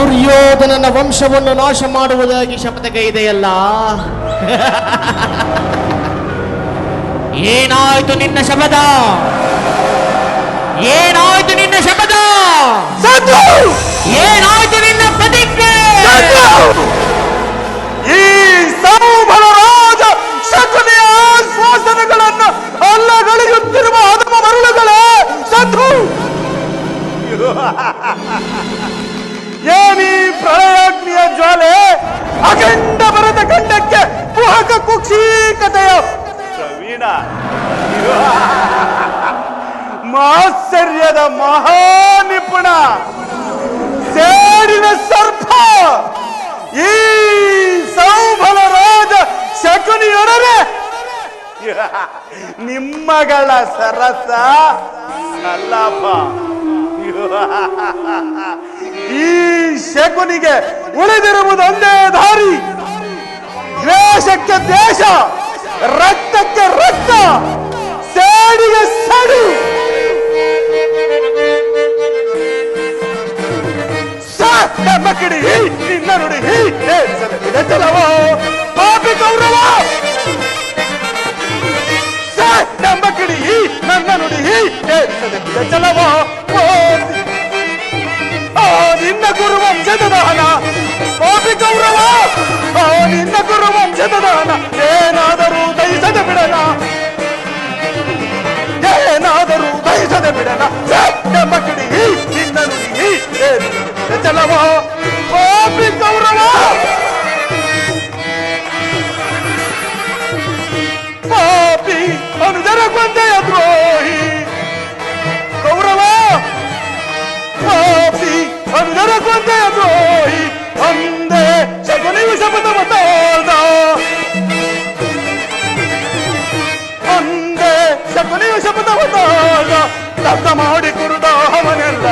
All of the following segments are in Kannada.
ದುರ್ಯೋಧನನ ವಂಶವನ್ನು ನಾಶ ಮಾಡುವುದಾಗಿ ಶಪಥಗೈದೆಯಲ್ಲ ಏನಾಯ್ತು ನಿನ್ನ ಶಪಥ? ಏನಾಯ್ತು ನಿನ್ನ ಶಪಥ? ಸತ್ತು ಏನಾಯ್ತು ನಿನ್ನ ಪ್ರತಿಜ್ಞೆ? ಸತ್ತು! ಈ ಸೌಭರ ರಾಜ ಶಕುನಿಯ ಆಶ್ವಾಸನೆಗಳನ್ನು ಅಲ್ಲಗಳೆಯುತ್ತಿರುವ ಹದಮ ಮರುಳುಗಳೇ ಸತ್ತು ಏನೀ ಪ್ರಳಯಾಗ್ನಿಯ ಜ್ವಾಲೆ ಅಖಂಡ ಕುಹಕ ಕುಕ್ಷಿ ಕುಕ್ಷೀಕತೆಯ ಪ್ರವೀಣ. ಮಾತ್ಸರ್ಯದ ಮಹಾನಿಪುಣ ಸೇಡಿನ ಸರ್ಪ. ಈ ಸೌಭಲ ರಾಜ ಶಕುನಿಯೊಡನೆ. ನಿಮ್ಮಗಳ ಸರಸ. ಅಲ್ಲಪ್ಪ ಈ ಶಕುನಿಗೆ ಉಳಿದಿರುವುದೊಂದೇ ದಾರಿ. ದ್ವೇಷಕ್ಕೆ ದೇಶ, ರಕ್ತಕ್ಕೆ ರಕ್ತ ಸೇಡಿಗೆ ಸಡು ಮಕ್ಕಡಿ ನಿನ್ನ ನುಡಿ ಚಲವ ಪಾಪಿ ಗೌರವ. ಮಕ್ಕಡಿ ನನ್ನ ನುಡಿ ಚಲವ ಆ ನಿನ್ನ ಗುರು ವಂಶದ ದಹನ ಪಾಪಿ ಗೌರವ ಆ ನಿನ್ನ ಗುರು ವಂಶದ ದಹನ ಏನಾದರೂ ದಯಿಸದ ಬಿಡನ ಏನಾದರೂ ದಯಿಸದ ಬಿಡನ ಮಕ್ಕಡಿ ನಿನ್ನ ನುಡಿ ಚಲವ ಪಾಪಿ ಗೌರವ ಪಾಪಿ ಅನುಜರ ಕೊಂದೆಯ ದ್ರೋಹಿ ಗೌರವ ಪಾಪಿ ಅನುಜರ ಕೊಂದೆಯ ದ್ರೋಹಿ ಅಂದೆ ಶಕುನಿಯು ಶಪಥವ ತಾಳ್ದ ದಗ್ಧ ಮಾಡಿ ಕುರುದ ಅವನೆಲ್ಲ.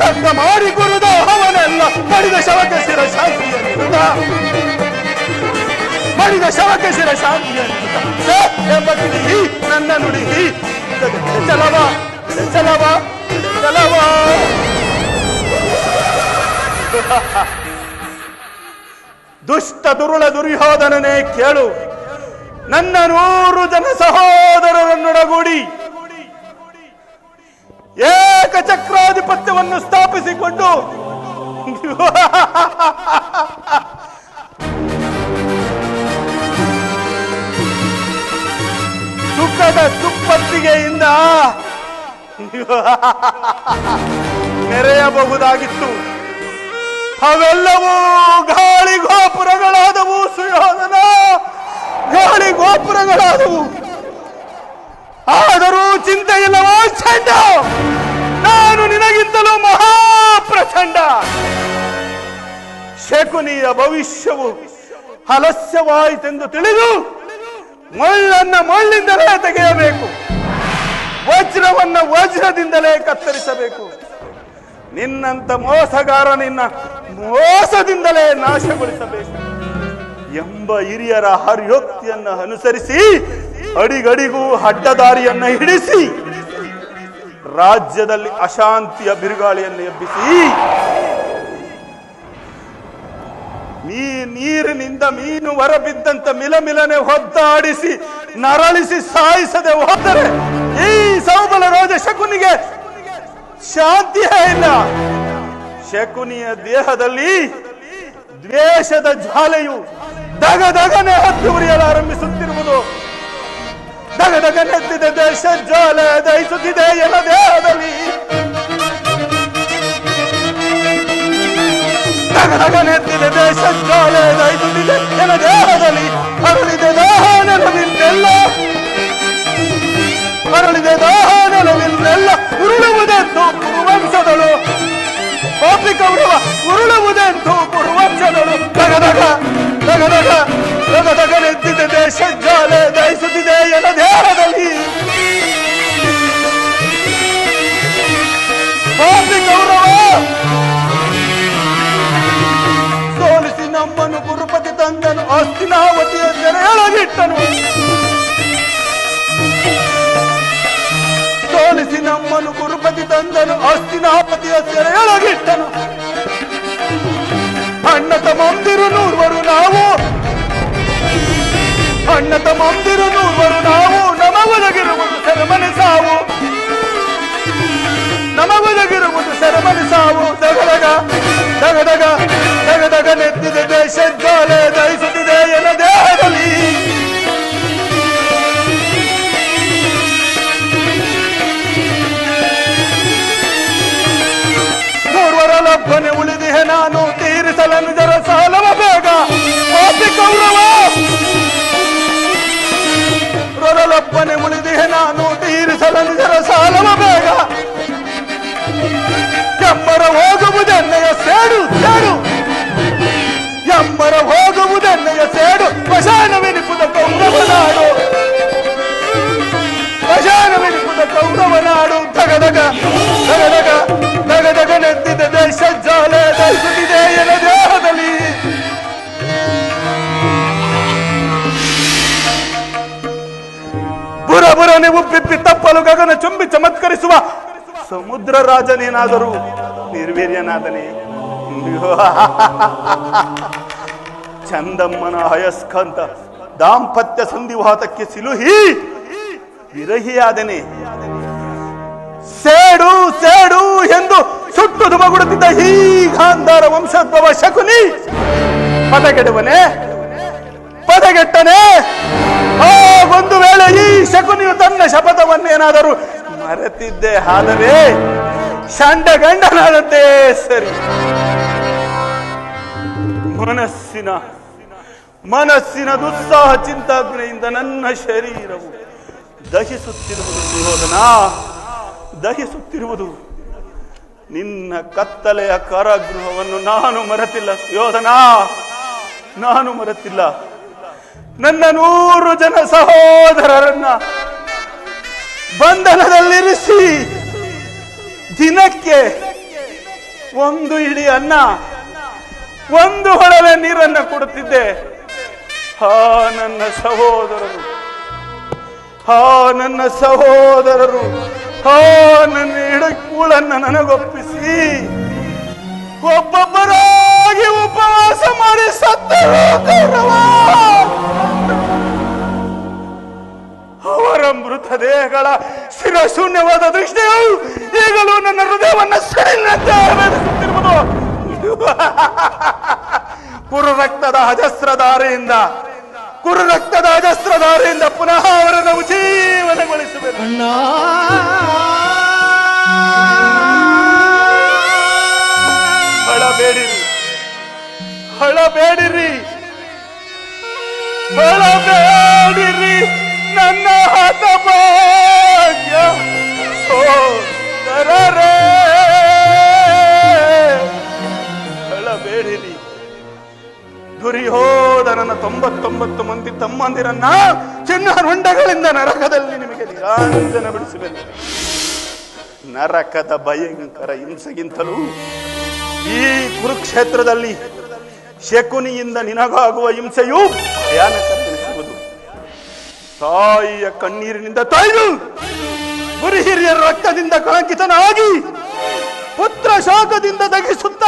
ದಗ್ಧ ಮಾಡಿ ಕುರುದ ಅವನೆಲ್ಲ. ಮಡಿದ ಶವಕ್ಕೆ ಸಿರ ಶಾಂತಿಯ ನಿರುದ ಮಡಿದ ಶವಕ್ಕೆ ಸಿರ ಶಾಂತಿಯ ನಿರುದ ಎಂಬ ಕಿಡಿ ನನ್ನ ನುಡಿ ಚಲವ ಚಲವ ಚಲವ. ದುಷ್ಟ ದುರುಳ ದುರ್ಯೋಧನನೇ ಕೇಳು. ನನ್ನ ನೂರು ಜನ ಸಹೋದರರನ್ನೊಡಗೂಡಿ ಏಕಚಕ್ರಾಧಿಪತ್ಯವನ್ನು ಸ್ಥಾಪಿಸಿಕೊಂಡು ಸುಖದ ಸುಪ್ಪತ್ತಿಗೆಯಿಂದ ನೆರೆಯಬಹುದಾಗಿತ್ತು. ಅವೆಲ್ಲವೂ ಗಾಳಿ ಶಕುನಿಯ ಭವಿಷ್ಯವು ಹಲಸ್ಯವಾಯಿತೆಂದು ತಿಳಿದು ಮಳ್ಳನ್ನ ಮಳ್ಳಿಂದಲೇ ತೆಗೆಯಬೇಕು. ವಜ್ರವನ್ನ ವಜ್ರದಿಂದಲೇ ಕತ್ತರಿಸಬೇಕು. ನಿನ್ನಂತ ಮೋಸಗಾರ ನಿನ್ನ ಮೋಸದಿಂದಲೇ ನಾಶಗೊಳಿಸಬೇಕು. ಎಂಬ ಹಿರಿಯರ ಹರ್ಯೋಕ್ತಿಯನ್ನು ಅನುಸರಿಸಿ, ಅಡಿಗಡಿಗೂ ಅಡ್ಡದಾರಿಯನ್ನ ಹಿಡಿಸಿ, ರಾಜ್ಯದಲ್ಲಿ ಅಶಾಂತಿಯ ಬಿರುಗಾಳಿಯನ್ನು ಎಬ್ಬಿಸಿ ನೀ ನೀರಿನಿಂದ ಮೀನು ಹೊರಬಿದ್ದಂತ ಮಿಲಮಿಲನೆ ಹೊದ್ದಾಡಿಸಿ, ನರಳಿಸಿ ಸಾಯಿಸದೆ ಹೋದರೆ ಈ ಸೌಬಲ ರಾಜ ಶಕುನಿಗೆ ಶಾಂತಿಯೇ ಇಲ್ಲ. ಶಕುನಿಯ ದೇಹದಲ್ಲಿ ದ್ವೇಷದ ಜ್ವಾಲೆಯು ದಗ ದಗನೆ ಹತ್ತಿ ಉರಿಯಲಾರಂಭಿಸುತ್ತಿರುವುದು ದಗ ದಗನೆತ್ತಿದೆ ದೇಶ ಜ್ವಾಲೆ ದಹಿಸುತ್ತಿದೆ ಎಲ್ಲ ದೇಹದಲ್ಲಿ. ದಗ ದಗನೆತ್ತಿದೆ ದೇಶ ಜ್ವಾಲೆ ದಹಿಸುತ್ತಿದೆ ಎನ್ನ ದೇಹದಲ್ಲಿ ಅರಳಿದೆ ದಾಹ ನೆಲವಿನ್ನೆಲ್ಲ ಅರಳಿದೆ ದಾಹ ನೆಲವಿನ್ನೆಲ್ಲ ಉರುಳುವುದೆಂದು ಕುರುವಂಶದಳು ಪಾಪಿ ಕೌರವ ಉರುಳುವುದೆಂದು ಕುರುವಂಶದಳು ದಗ ದಗ ದಗ ದಗ ದಗ ದಗ ನೆತ್ತಿದೆ ಜ್ವಾಲೆ ದಹಿಸುತ್ತಿದೆ ದೇಹದಲ್ಲಿ ಪಾಪಿ ಕೌರವ ಗುರುಪತಿ ತಂದನು, ಅಸ್ತಿನಾವತಿಯ ಸೆರೆಯೊಳಗಿಟ್ಟನು ಸೋಲಿಸಿ ನಮ್ಮನು ಗುರುಪತಿ ತಂದನು ಅಸ್ತಿನಾಪತಿಯ ಸತಿಯ ಸೆರೆಯೊಳಗಿಟ್ಟನು ಅಣ್ಣ ತಮ್ಮಂದಿರು ನೂರ್ವರು ನಾವು. ಅಣ್ಣ ತಮ್ಮಂದಿರು ನೂರ್ವರು ನಾವು. ನಮಗೊದಗಿರುವುದು ಸೆರೆಮನೆ ಸಾವು. ನಮಗೊದಗಿರುವುದು ಸೆರೆಮನೆ ಸಾವು. ದಗದಗ ದಗದಗ ದಗದಗ ನೆತ್ತಿದೆ ದೇಶಜ್ವಾಲೆ ದಹಿಸುತ್ತಿದೆ ಎನ್ನ ದೇಹದಲ್ಲಿ. ಪೂರ್ವರ ಲಭ್ಯನೆ ಉಳಿದಿಹೆ ನಾನು ತೀರಿಸಲನು ಜರ ಸಾಲವ ಬೇಗ. ಕೌರವ ರೊರಲಪ್ಪನೆ ಉಬ್ಬಿಪ್ಪಿ ತಪ್ಪಲು ಗಗನ ಚುಂಬಿ ಚಮತ್ಕರಿಸುವ ಸಮುದ್ರ ರಾಜನೇನಾದರೂ ನಿರ್ವೀರ್ಯನಾದನೆ. ಚಂದಮ್ಮನ ಹಯಸ್ಕಂತ ದಾಂಪತ್ಯ ಸಂಧಿವಾತಕ್ಕೆ ಸಿಲುಹಿ ವಿರಹಿಯಾದನೆ. ಸೇಡು ಸೇಡು ಎಂದು ಸುಟ್ಟು ಧುಮಗುಡುತ್ತಿದ್ದ ಈ ಗಾಂಧಾರ ವಂಶೋದ್ಭವ ಶಕುನಿ. ಪದಗೆಡುವನೆ, ಪದಗೆಟ್ಟನೆ. ಆ ಒಂದು ವೇಳೆ ಈ ಶಕುನಿಯು ತನ್ನ ಶಪಥವನ್ನೇನಾದರೂ ಮರೆತಿದ್ದೆ ಆದರೆ ಶಂಡ ಗಂಡನಾದಂತೆ ಸರಿ. ಮನಸ್ಸಿನ ಮನಸ್ಸಿನ ದುಸ್ಸಾಹ ಚಿಂತಾಗ್ನೆಯಿಂದ ನನ್ನ ಶರೀರವು ದಹಿಸುತ್ತಿರುವುದು ಸುಯೋಧನ ದಹಿಸುತ್ತಿರುವುದು. ನಿನ್ನ ಕತ್ತಲೆಯ ಕಾರಾಗೃಹವನ್ನು ನಾನು ಮರೆತಿಲ್ಲ ಯೋಧನಾ? ನಾನು ಮರೆತಿಲ್ಲ. ನನ್ನ ನೂರು ಜನ ಸಹೋದರರನ್ನ ಬಂಧನದಲ್ಲಿರಿಸಿ ದಿನಕ್ಕೆ ಒಂದು ಇಡಿ ಅನ್ನ, ಒಂದು ಹೊಳಲೆ ನೀರನ್ನ ಕೊಡುತ್ತಿದ್ದೆ. ಹಾ ನನ್ನ ಸಹೋದರರು, ಹಾ ನನ್ನ ಸಹೋದರರು, ಹಾ ನನ್ನ ಇಡಕೂಳನ್ನ ನನಗೊಪ್ಪಿಸಿ, ಒಬ್ಬೊಬ್ಬರಾಗಿ ಉಪವಾಸ ಮಾಡಿ ಸತ್ತರು. ಸ್ಥಿರ ಶಿರಶೂನ್ಯವಾದ ದೃಷ್ಟಿಯು ಈಗಲೂ ನನ್ನ ಹೃದಯವನ್ನ ವೇದಿಸುತ್ತಿರುವುದು ಕುರು ರಕ್ತದ ಅಜಸ್ರಧಾರೆಯಿಂದ ಕುರು ರಕ್ತದ ಅಜಸ್ರಧಾರೆಯಿಂದ ಪುನಃ ಅವರನ್ನು ಉಜೀವನಗೊಳಿಸಬೇಕು ಅಣ್ಣ! ಹಳಬೇಡಿರಿ ಹಳಬೇಡಿರಿ ಹಳಬೇಡಿರಿ. ನನ್ನ ಹತಭಾಗ್ಯ ಸೋದರರೇ. ಹಳಬೇಡಿರಿ. ತೊಂಬತ್ತೊಂಬತ್ತು ಮಂದಿ ತಮ್ಮಂದಿರನ್ನ ಚಿನ್ನ ಹೊಂಡಗಳಿಂದ ನರಕದಲ್ಲಿ ನಿಮಗೆ ನಿರಾಂಜನ ಬಿಡಿಸಬೇಕು ನರಕದ ಭಯಂಕರ ಹಿಂಸೆಗಿಂತಲೂ ಈ ಕುರುಕ್ಷೇತ್ರದಲ್ಲಿ ಶಕುನಿಯಿಂದ ನಿನಗಾಗುವ ಹಿಂಸೆಯು ಭಯಾನಕವೆನಿಸುವುದು ತಾಯಿಯ ಕಣ್ಣೀರಿನಿಂದ ತಾಯ್ದು ಗುರು ಹಿರಿಯರ ರಕ್ತದಿಂದ ಕಳಂಕಿತನಾಗಿ ಪುತ್ರ ಶೋಕದಿಂದ ತಗಿಸುತ್ತ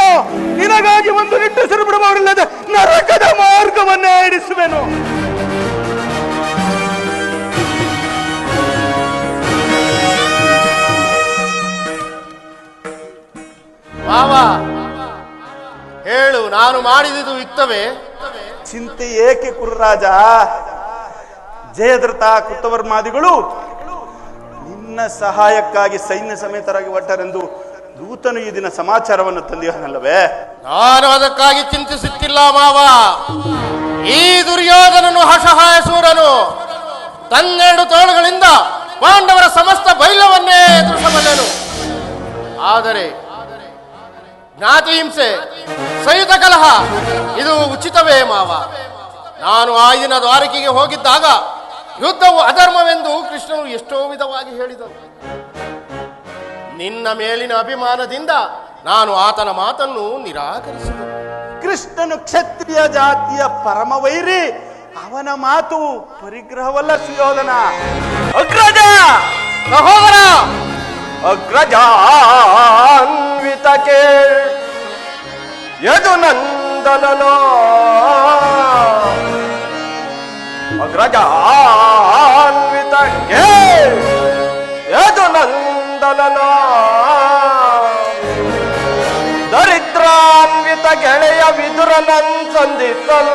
ನಿನಗಾಗಿ ಒಂದು ನಿಟ್ಟುಸಿರು ಬಿಡುವವರಿಲ್ಲದೆ ನರಕದ ಮಾರ್ಗವನ್ನೇ ಹಿಡಿಸುವೆನು. ಮಾವ ಹೇಳು ನಾನು ಮಾಡಿದುದು ಇತ್ತವೆ? ಚಿಂತೆ ಏಕೆ ಕುರುರಾಜ? ಜಯದ್ರಥ ಕೃತವರ್ಮಾದಿಗಳು ನಿನ್ನ ಸಹಾಯಕ್ಕಾಗಿ ಸೈನ್ಯ ಸಮೇತರಾಗಿ ಒಟ್ಟರೆಂದು ದೂತನು ಈ ದಿನ ಸಮಾಚಾರವನ್ನು ತಂದಿಹನಲ್ಲವೇ ನಾನು ಅದಕ್ಕಾಗಿ ಚಿಂತಿಸುತ್ತಿಲ್ಲ ಮಾವ. ಈ ದುರ್ಯೋಧನನು ಹಸಹಾಯಸೂರನು ತನ್ನೆರಡು ತೋಳುಗಳಿಂದ ಪಾಂಡವರ ಸಮಸ್ತ ಬೈಲವನ್ನೇ ಎದುರಿಸಬಲ್ಲನು. ಆದರೆ ಜ್ಞಾತಿ ಹಿಂಸೆ ಸಯುತ ಕಲಹ, ಇದು ಉಚಿತವೇ ಮಾವ. ನಾನು ಆ ದಿನ ದ್ವಾರಕೆಗೆ ಹೋಗಿದ್ದಾಗ ಯುದ್ಧವು ಅಧರ್ಮವೆಂದು ಕೃಷ್ಣನು ಎಷ್ಟೋ ವಿಧವಾಗಿ ಹೇಳಿದನು. ನಿನ್ನ ಮೇಲಿನ ಅಭಿಮಾನದಿಂದ ನಾನು ಆತನ ಮಾತನ್ನು ನಿರಾಕರಿಸಿದೆ. ಕೃಷ್ಣನು ಕ್ಷತ್ರಿಯ ಜಾತಿಯ ಪರಮ ವೈರಿ ಅವನ ಮಾತು ಪರಿಗ್ರಹವಲ್ಲ ಸುಯೋಧನ. ಅಗ್ರಜ! ಸಹೋದರ! ಅಗ್ರಜಾನ್ವಿತ ಕೇಳ್ ಯದು ಅಗ್ರಜಾನ್ವಿತಕ್ಕೆ ಯದು ನಂದನ ದರಿದ್ರಾನ್ವಿತ ಗೆಳೆಯ ವಿದುರನನ್ ಸಂದಿತ್ತಲ್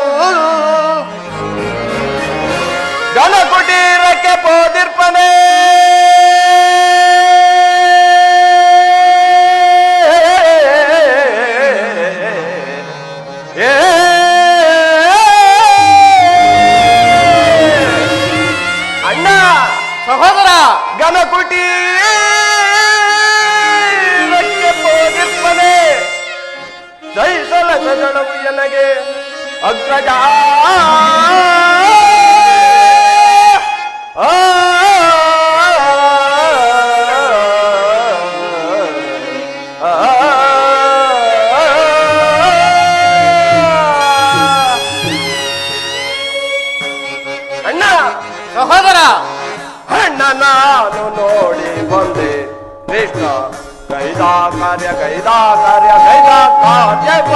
ಜನಕುಟೀರಕ್ಕೆ ಬೋದಿರ್ಪನೆ ಸದಳವು ಎನಗೆ ಅಗ್ರಜ ಅಣ್ಣ ಸಹೋದರ ಅಣ್ಣ ನಾನು ನೋಡಿ ಬಂದೆ ಕೃಷ್ಣ ಕೈದಾ ಕಾರ್ಯ ಕೈದಾ ಕಾರ್ಯ ಕೈದಾ ಕಾರ್ಯವ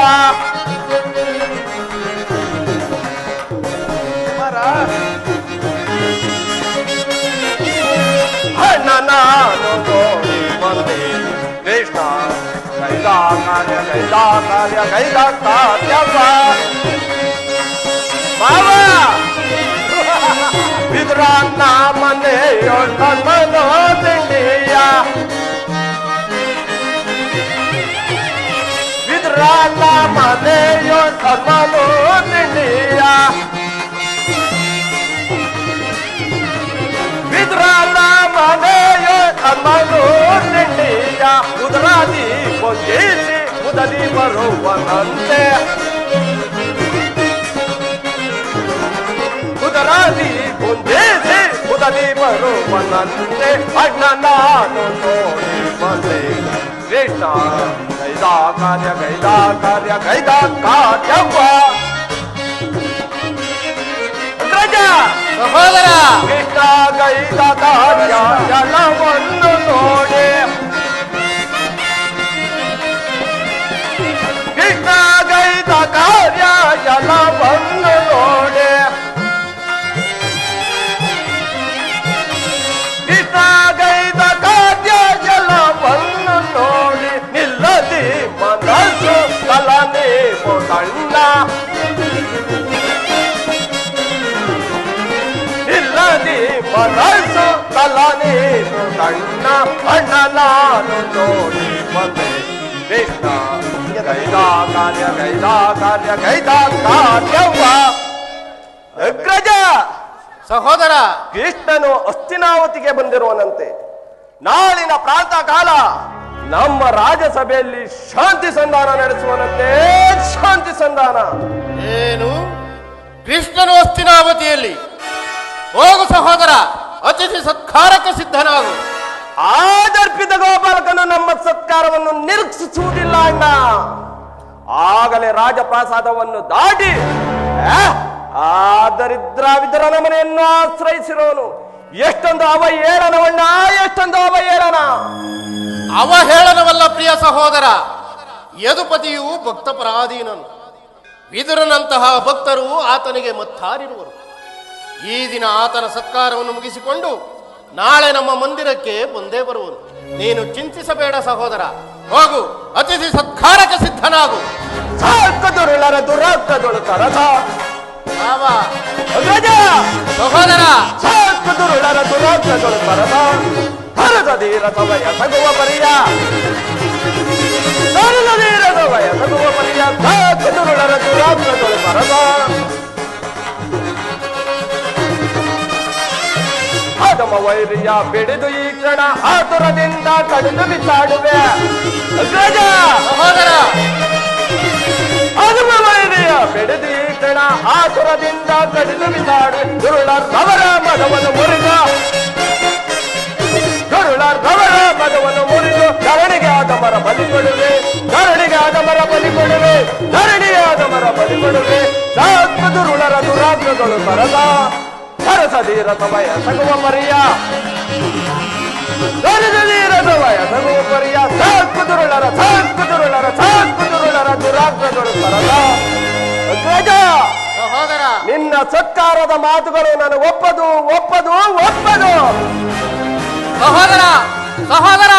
ಕೈದ ಕಾರ್ಯ ಕೈದ ಕಾರ್ಯ ಕೈದ ಕಾರ್ಯವ ಬಾಬಾ ವಿದ್ರಾನ್ನ ಮನೆಯೊಂದೋ ತಿಂಡಿಯ ವಿದ್ರಾನ್ನ ಮನೆಯೊಂದೋ ತಿಂಡಿಯ ತಿಂಡಿಯ ಉದರಾದಿ ಕೊಂಗಿಸಿ ಮುದಲಿ ಬರುವನಂತೆ ಕುದರಾದಿ ಕುಂದೇಸಿ ಕುದಲಿ ಬರುವನಂತೆ ಅಣ್ಣ ನಾನು ನೋಡಿ ಬಂದೆ ಕೃಷ್ಣ ಕೈದ ಕಾರ್ಯ ಕೈದ ಕಾರ್ಯ ಕೈದ ಕಾರ್ಯವ್ವ ಗಜ ಸಹೋದರ ಕೃಷ್ಣ ಕೈದ ಕಾರ್ಯ ಎಲ್ಲವನ್ನು ನೋಡಿ ಕೈದ ಕಾರ್ಯ ಕಾರ್ಯ ಕಾರ್ಯವ್ವ ಅಗ್ರಜ ಸಹೋದರ! ಕೃಷ್ಣನು ಅಸ್ತಿನಾವತಿಗೆ ಬಂದಿರುವನಂತೆ. ನಾಳಿನ ಪ್ರಾತಃ ಕಾಲ ನಮ್ಮ ರಾಜಸಭೆಯಲ್ಲಿ ಶಾಂತಿ ಸಂಧಾನ ನಡೆಸುವನಂತೆ. ಶಾಂತಿ ಸಂಧಾನ. ಏನು? ಕೃಷ್ಣನು ಅಸ್ತಿನಾವತಿಯಲ್ಲಿ. ಹೋಗು ಸಹೋದರ! ಅತಿಥಿ ಸತ್ಕಾರಕ್ಕೆ ಸಿದ್ಧನಾಗು. ಆದರ್ಪಿತ ಗೋಪಾಲಕನು ನಮ್ಮ ಸತ್ಕಾರವನ್ನು ನಿರೀಕ್ಷಿಸುವುದಿಲ್ಲ ಅಣ್ಣ. ಆಗಲೇ ರಾಜಪ್ರಾಸಾದವನ್ನು ದಾಟಿ ಆ, ಆ ದರಿದ್ರ ವಿದರನ ಮನೆಯನ್ನು ಆಶ್ರಯಿಸಿರೋನು. ಎಷ್ಟೊಂದು ಅವ ಏಳನವಣ್ಣ ಎಷ್ಟೊಂದು ಅವ ಏಳನ? ಅವಹೇಳನವಲ್ಲ ಪ್ರಿಯ ಸಹೋದರ ಯದುಪತಿಯು ಭಕ್ತ ಪರಾಧೀನನು ವಿದುರನಂತಹ ಭಕ್ತರು ಆತನಿಗೆ ಮತ್ತಾರಿರುವರು. ಈ ದಿನ ಆತನ ಸತ್ಕಾರವನ್ನು ಮುಗಿಸಿಕೊಂಡು ನಾಳೆ ನಮ್ಮ ಮಂದಿರಕ್ಕೆ ಬಂದೇ ಬರುವನು ನೀನು ಚಿಂತಿಸಬೇಡ ಸಹೋದರ ಹೋಗು ಅತಿಥಿ ಸತ್ಕಾರಕ್ಕೆ ಸಿದ್ಧನಾಗು ಸಾಕು ದುರುಳರ ದುರಾಗ್ರದೊಳು ತರಸ ಬಾಬಾ ಅಗ್ರಜ ಸಹೋದರ ಸಾಕು ದುರುಳರ ದುರಾಗ್ರದೊಳು ತರಸ ಹರದೀರ ಸಮಯ ತಗುವ ಪರಿಯ ಹರದೀರ ಸಮಯ ತಗುವ ಪರಿಯ ಸಾಕು ದುರುಳರ ದುರಾಗ್ರದೊಳು ತರಸ ಆದಮ ವೈರಿಯ ಬಿಡಿದು ಈ ಕ್ಷಣ ಆತುರದಿಂದ ಕಡಿದು ಬಿಸಾಡುವೆ ಅಗ್ರಜ ಸಹೋದರ, ಆದಮ ವೈರಿಯ ಬಿಡಿದು ಈ ಕ್ಷಣ ಆತುರದಿಂದ ಕಡಿದು ಗುರುಳ ರವರ ಮದವನ್ನು ಮುರಿದ. ದುರುಳರವರ ಮದವನ್ನು ಮುರಿದು ಧರಣಿಗೆ ಆದಮರ ಬಲಿ ಕೊಡುವೆ, ಧರಣಿಗೆ ಆದಮರ ಬಲಿ ಕೊಡುವೆ, ಧರಣಿಗೆ ಆದಮರ ಬಲಿ ಕೊಡುವೆ. ಸಾತ್ಮ ದುರುಳರ ದುರಾತ್ಮಗಳು ಬರದ ಸಮಯ ಸಗುವ ಮರಿಯ ದೊರೆದೀರದು ವಯಸಗೋ ಪರಿಯ ಸಾಕು ದುರುಳರ ಸಾಕು ದುರುಳರ ಸಾಕು ದುರುಳರ ದುರಾಗ್ರಗಳು ಬರದ ಅಗ್ರಜ ಸಹೋದರ ನಿನ್ನ ಸತ್ಕಾರದ ಮಾತುಗಳು ನಾನು ಒಪ್ಪದು ಒಪ್ಪದು ಒಪ್ಪದು. ಸಹೋದರ ಸಹೋದರ!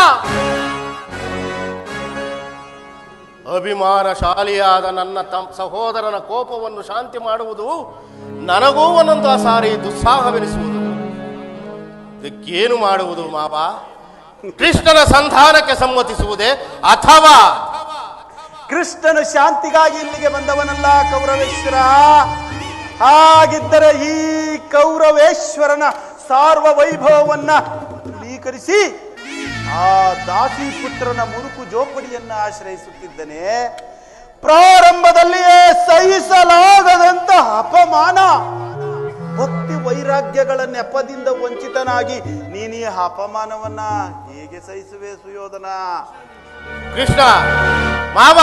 ಅಭಿಮಾನಶಾಲಿಯಾದ ನನ್ನ ತಮ್ಮ ಸಹೋದರನ ಕೋಪವನ್ನು ಶಾಂತಿ ಮಾಡುವುದು ನನಗೂ ಒಂದೊಂದು ಸಾರಿ ದುಸ್ಸಾಹವೆನಿಸುವುದು. ಇದಕ್ಕೇನು ಮಾಡುವುದು ಮಾವ? ಕೃಷ್ಣನ ಸಂಧಾನಕ್ಕೆ ಸಮ್ಮತಿಸುವುದೇ ಅಥವಾ? ಕೃಷ್ಣನ ಶಾಂತಿಗಾಗಿ ಇಲ್ಲಿಗೆ ಬಂದವನಲ್ಲ ಕೌರವೇಶ್ವರ. ಹಾಗಿದ್ದರೆ ಈ ಕೌರವೇಶ್ವರನ ಸಾರ್ವ ವೈಭವವನ್ನ ಸ್ವೀಕರಿಸಿ ಆ ದಾಸಿ ಪುತ್ರನ ಮುರುಕು ಜೋಪಡಿಯನ್ನ ಆಶ್ರಯಿಸುತ್ತಿದ್ದನೆ ಪ್ರಾರಂಭದಲ್ಲಿಯೇ ಸಹಿಸಲಾಗದಂತ ಅಪಮಾನ. ಭಕ್ತಿ ವೈರಾಗ್ಯಗಳ ನೆಪದಿಂದ ವಂಚಿತನಾಗಿ ನೀನೀ ಅಪಮಾನವನ್ನ ಹೇಗೆ ಸಹಿಸುವೆ ಸುಯೋಧನ? ಕೃಷ್ಣ ಮಾವ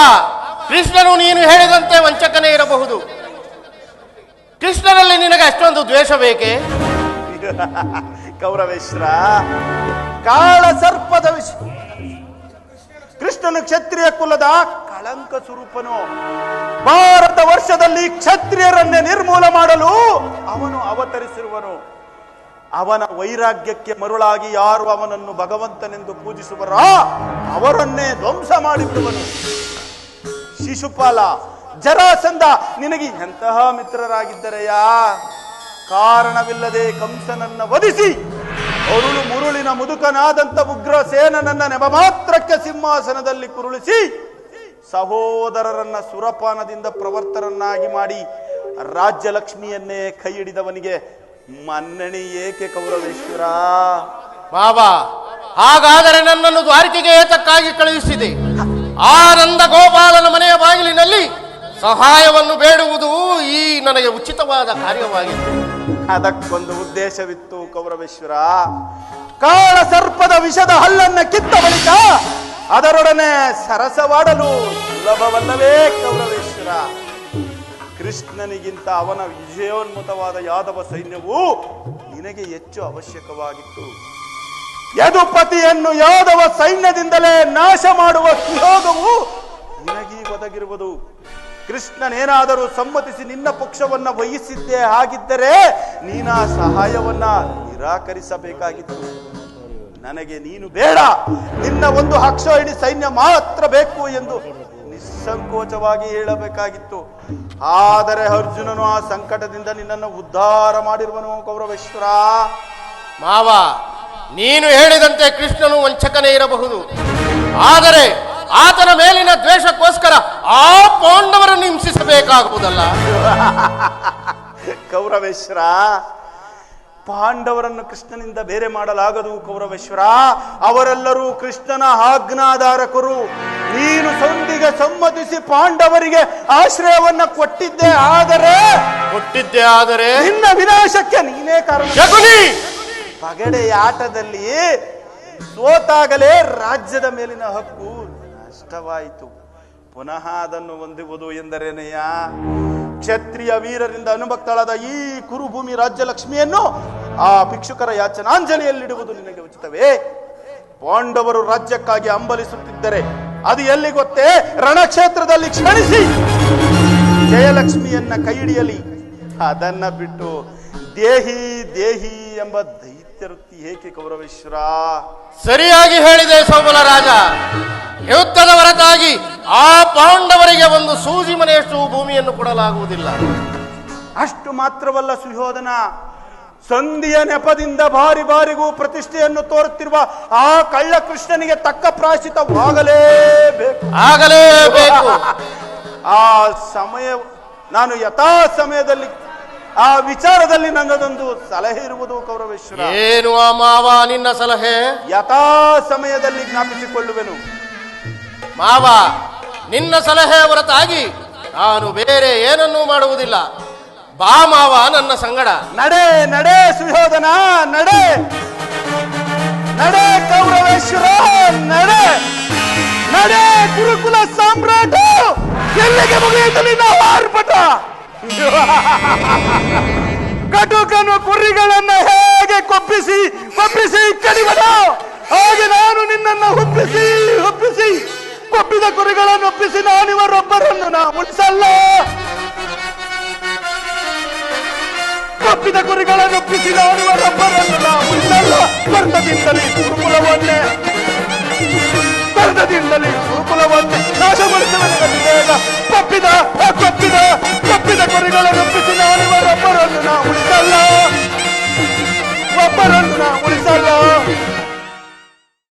ಕೃಷ್ಣನು ನೀನು ಹೇಳಿದಂತೆ ವಂಚಕನೇ ಇರಬಹುದು. ಕೃಷ್ಣನಲ್ಲಿ ನಿನಗೆ ಅಷ್ಟೊಂದು ದ್ವೇಷ ಬೇಕೆ ಕೌರವೇಶ್ವರ ಕಾಳ ಸರ್ಪದ ವಿಷ ಕೃಷ್ಣನು ಕ್ಷತ್ರಿಯ ಕುಲದ ಕಳಂಕ ಸ್ವರೂಪನು. ಭಾರತ ವರ್ಷದಲ್ಲಿ ಕ್ಷತ್ರಿಯರನ್ನೇ ನಿರ್ಮೂಲ ಮಾಡಲು ಅವನು ಅವತರಿಸಿರುವನು. ಅವನ ವೈರಾಗ್ಯಕ್ಕೆ ಮರುಳಾಗಿ ಯಾರು ಅವನನ್ನು ಭಗವಂತನೆಂದು ಪೂಜಿಸುವರ ಅವರನ್ನೇ ಧ್ವಂಸ ಮಾಡಿಬಿಡುವನು. ಶಿಶುಪಾಲ ಜರಾಸಂದ ನಿನಗೆ ಎಂತಹ ಮಿತ್ರರಾಗಿದ್ದರೆಯಾ ಕಾರಣವಿಲ್ಲದೆ ಕಂಸನನ್ನ ವಧಿಸಿ ಅರುಳು ಮುರುಳಿನ ಮುದುಕನಾದಂತ ಉಗ್ರ ಸೇನನನ್ನ ನೆಪ ಮಾತ್ರಕ್ಕೆ ಸಿಂಹಾಸನದಲ್ಲಿ ಕುರುಳಿಸಿ ಸಹೋದರರನ್ನ ಸುರಪಾನದಿಂದ ಪ್ರವರ್ತರನ್ನಾಗಿ ಮಾಡಿ ರಾಜ್ಯ ಲಕ್ಷ್ಮಿಯನ್ನೇ ಕೈ ಹಿಡಿದವನಿಗೆ ಮನ್ನಣಿ ಏಕೆ ಕೌರವೇಶ್ವರ? ಬಾಬಾ ಹಾಗಾದರೆ ನನ್ನನ್ನು ದ್ವಾರಿಕೆಗೆ ಏತಕ್ಕಾಗಿ ಕಳುಹಿಸಿದೆ. ಆನಂದ ಗೋಪಾಲನ ಮನೆಯ ಬಾಗಿಲಿನಲ್ಲಿ ಸಹಾಯವನ್ನು ಬೇಡುವುದು ಈ ನನಗೆ ಉಚಿತವಾದ ಕಾರ್ಯವಾಗಿತ್ತು. ಅದಕ್ಕೊಂದು ಉದ್ದೇಶವಿತ್ತು. ಕೌರವೇಶ್ವರ ಕಾಳ ಸರ್ಪದ ವಿಷದ ಹಲ್ಲನ್ನ ಕಿತ್ತ ಬಳಿಕ ಅದರೊಡನೆ ಸರಸವಾಡಲು ಸುಲಭವಲ್ಲವೇ ಗೌರವೇಶ್ವರ. ಕೃಷ್ಣನಿಗಿಂತ ಅವನ ವಿಜಯೋನ್ಮುತವಾದ ಯಾದವ ಸೈನ್ಯವು ನಿನಗೆ ಹೆಚ್ಚು ಅವಶ್ಯಕವಾಗಿತ್ತು. ಯದುಪತಿಯನ್ನು ಯಾದವ ಸೈನ್ಯದಿಂದಲೇ ನಾಶ ಮಾಡುವ ಸುಯೋಗವು ನಿನಗೀ ಒದಗಿರುವುದು. ಕೃಷ್ಣನೇನಾದರೂ ಸಮ್ಮತಿಸಿ ನಿನ್ನ ಪಕ್ಷವನ್ನ ವಹಿಸಿದ್ದೇ ಆಗಿದ್ದರೆ ನೀನ ಸಹಾಯವನ್ನ ನಿರಾಕರಿಸಬೇಕಾಗಿತ್ತು. ನನಗೆ ನೀನು ಬೇಡ. ನಿನ್ನ ಒಂದು ಅಕ್ಷೋಹಿಣಿ ಸೈನ್ಯ ಮಾತ್ರ ಬೇಕು ಎಂದು ನಿಸ್ಸಂಕೋಚವಾಗಿ ಹೇಳಬೇಕಾಗಿತ್ತು. ಆದರೆ ಅರ್ಜುನನು ಆ ಸಂಕಟದಿಂದ ನಿನ್ನನ್ನು ಉದ್ಧಾರ ಮಾಡಿರುವನು ಕೌರವೇಶ್ವರ. ಮಾವ, ನೀನು ಹೇಳಿದಂತೆ ಕೃಷ್ಣನು ವಂಚಕನೇ ಇರಬಹುದು. ಆದರೆ ಆತನ ಮೇಲಿನ ದ್ವೇಷಕ್ಕೋಸ್ಕರ ಆ ಪಾಂಡವರನ್ನು ಹಿಂಸಿಸಬೇಕಾಗುವುದಲ್ಲ? ಕೌರವೇಶ್ವರ ಪಾಂಡವರನ್ನು ಕೃಷ್ಣನಿಂದ ಬೇರೆ ಮಾಡಲಾಗದು ಕೌರವೇಶ್ವರ. ಅವರೆಲ್ಲರೂ ಕೃಷ್ಣನ ಆಜ್ಞಾಧಾರಕರು. ನೀನು ಸಂಧಿಗೆ ಸಮ್ಮತಿಸಿ ಪಾಂಡವರಿಗೆ ಆಶ್ರಯವನ್ನ ಕೊಟ್ಟಿದ್ದೆ ಆದರೆ ಕೊಟ್ಟಿದ್ದೆ ಆದರೆ ನಿನ್ನ ವಿನಾಶಕ್ಕೆ ನೀನೇ ಕಾರಣ. ಪಗಡೆಯ ಪಗಡೆ ಆಟದಲ್ಲಿ ಸೋತಾಗಲೇ ರಾಜ್ಯದ ಮೇಲಿನ ಹಕ್ಕು. ನಷ್ಟವಾಯಿತು ಪುನಃ ಅದನ್ನು ಹೊಂದುವುದು ಎಂದರೇನೆಯ? ಕ್ಷತ್ರಿಯ ವೀರರಿಂದ ಅನುಭಕ್ತಳಾದ ಈ ಕುರುಭೂಮಿ ರಾಜ್ಯ ಲಕ್ಷ್ಮಿಯನ್ನು ಆ ಭಿಕ್ಷುಕರ ಯಾಚನಾಂಜಲಿಯಲ್ಲಿಡುವುದು ನಿನಗೆ ಉಚಿತವೇ? ಪಾಂಡವರು ರಾಜ್ಯಕ್ಕಾಗಿ ಅಂಬಲಿಸುತ್ತಿದ್ದರೆ ಅದು ಎಲ್ಲಿ ಗೊತ್ತೇ? ರಣಕ್ಷೇತ್ರದಲ್ಲಿ ಕ್ಷಣಿಸಿ! ಜಯಲಕ್ಷ್ಮಿಯನ್ನ ಕೈ ಹಿಡಿಯಲಿ. ಅದನ್ನ ಬಿಟ್ಟು ದೇಹಿ ದೇಹಿ ಎಂಬ ದೈತ್ಯವೃತ್ತಿ ಏಕೆ ಕೌರವೇಶ್ವರ? ಸರಿಯಾಗಿ ಹೇಳಿದೆ ಸೋಮಲ ರಾಜ. ಯುದ್ಧದ ಹೊರತಾಗಿ ಆ ಪಾಂಡವರಿಗೆ ಒಂದು ಸೂಜಿ ಮನೆಯಷ್ಟು ಭೂಮಿಯನ್ನು ಕೊಡಲಾಗುವುದಿಲ್ಲ. ಅಷ್ಟು ಮಾತ್ರವಲ್ಲ ಸುಯೋಧನ ಸಂಧಿಯ ನೆಪದಿಂದ ಬಾರಿ ಬಾರಿಗೂ ಪ್ರತಿಷ್ಠೆಯನ್ನು ತೋರುತ್ತಿರುವ ಆ ಕಳ್ಳ ಕೃಷ್ಣನಿಗೆ ತಕ್ಕ ಪ್ರಾಶಿತವಾಗಲೇಬೇಕು ಆಗಲೇಬೇಕು. ಆ ಸಮಯ ನಾನು ಯಥಾ ಸಮಯದಲ್ಲಿ ಆ ವಿಚಾರದಲ್ಲಿ ನನ್ನದೊಂದು ಸಲಹೆ ಇರುವುದು ಕೌರವೇಶ್ವರ ಏನು ಆ ಮಾವ ನಿನ್ನ ಸಲಹೆ? ಯಥಾ ಸಮಯದಲ್ಲಿ ಜ್ಞಾಪಿಸಿಕೊಳ್ಳುವೆನು. ಮಾವ ನಿನ್ನ ಸಲಹೆ ಹೊರತಾಗಿ ನಾನು ಬೇರೆ ಏನನ್ನೂ ಮಾಡುವುದಿಲ್ಲ. ಬಾ ಮಾವ ನನ್ನ ಸಂಗಡ. ನಡೆ ನಡೆ ಸುಯೋಧನ ನಡೆ. ನಡೆ ಕೌರವೇಶ್ವರ ನಡೆ. ನಡೆ ಗುರುಕುಲ ಸಾಮ್ರಾಟ. ಎಲ್ಲಿಗೆ ಮುಗಿಯಿತು ನಿನ್ನ ಆರ್ಭಟ ಕಟುಕನು ಕುರಿಗಳನ್ನ ಹೇಗೆ ಕೊಪ್ಪಿಸಿ ಕೊಪ್ಪಿಸಿ ಕಡಿವನು ಹಾಗೆ ನಾನು ನಿನ್ನನ್ನು ಒಪ್ಪಿಸಿ ಒಪ್ಪಿಸಿ ಕೊಪ್ಪಿದ ಕುರಿಗಳನ್ನು ಒಪ್ಪಿಸಿ ನಾನಿವರೊಬ್ಬರನ್ನು ನಾ ಮುಳಿಸಲ್ಲ ಕೊಪ್ಪಿದ ಕುರಿಗಳನ್ನು ಒಪ್ಪಿಸಿ ನಾನಿವರೊಬ್ಬರನ್ನು ನಾ ಮುಳಿಸಲ್ಲ ಸ್ಪರ್ಧದಿಂದಲೇ ಗುರುಕುಲವನ್ನೇ ಸ್ಪರ್ಧದಿಂದಲೇ ಗುರುಕುಲವನ್ನೇ ನಾಶಗೊಳಿಸುವನು ಬೇಗ ಕೊಪ್ಪಿದ ಆ ಕೊಪ್ಪಿದ ಕೊಪ್ಪಿದ ಕುರಿಗಳನ್ನು ಒಪ್ಪಿಸಿ ನಾನಿವರೊಬ್ಬರನ್ನು ನಾ ಉಳಿಸಲ್ಲ ಒಬ್ಬರನ್ನು ನಾ ಉಳಿಸಲ್ಲ